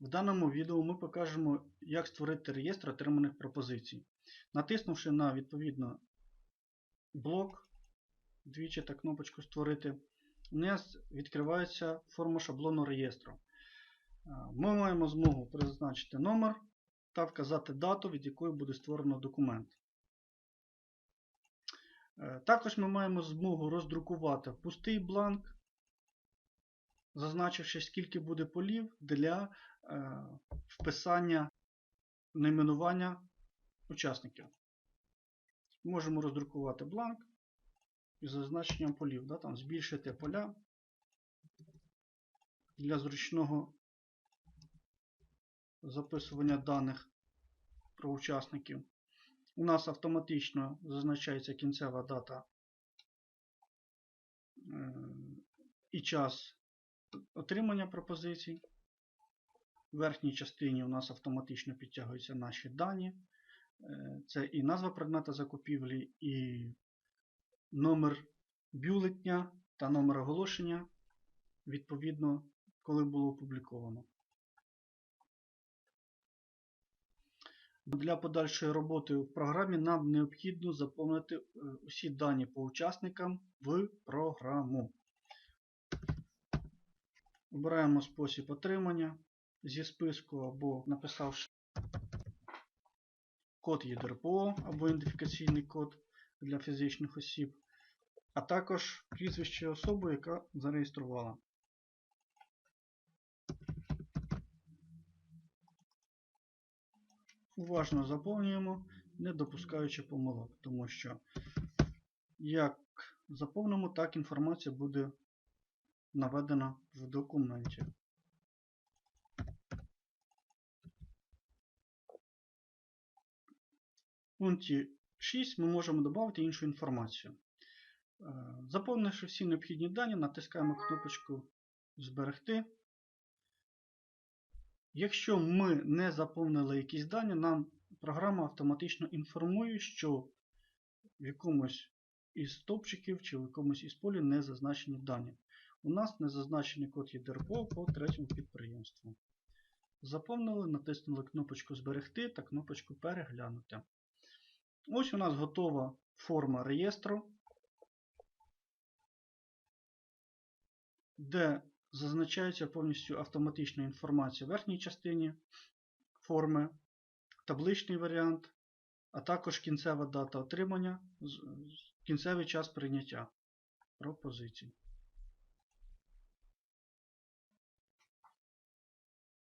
В даному відео ми покажемо, як створити реєстр отриманих пропозицій. Натиснувши на відповідно блок, двічі та кнопочку Створити, у нас відкривається форма шаблону реєстру. Е, Ми маємо змогу призначити номер та вказати дату, від якої буде створено документ. Е, Також ми маємо змогу роздрукувати пустий бланк, зазначивши, скільки буде полів для е, вписання найменування учасників. Можемо роздрукувати бланк із зазначенням полів, да, там, збільшити поля для зручного записування даних про учасників. У нас автоматично зазначається кінцева дата е, і час отримання пропозицій. В верхній частині у нас автоматично підтягуються наші дані. Е, Це і назва предмета закупівлі, і номер бюлетня та номер оголошення, відповідно, коли було опубліковано. Для подальшої роботи в програмі нам необхідно заповнити е, усі дані по учасникам в програму. Обираємо спосіб отримання зі списку або написавши код ЄДРПО або ідентифікаційний код для фізичних осіб, а також прізвище особи, яка зареєструвала. Уважно заповнюємо, не допускаючи помилок, тому що як заповнимо, так інформація буде наведена в документі. В пункті 6 ми можемо додати іншу інформацію. Е, Заповнивши всі необхідні дані, натискаємо кнопочку Зберегти. Якщо ми не заповнили якісь дані, нам програма автоматично інформує, що в якомусь із стовпчиків чи в якомусь із полі не зазначені дані. У нас не зазначений код ЄДРПО по третьому підприємству. Заповнили, натиснули кнопочку Зберегти та кнопочку Переглянути. Ось у нас готова форма реєстру, де зазначається повністю автоматична інформація в верхній частині форми, табличний варіант, а також кінцева дата отримання, кінцевий час прийняття пропозицій.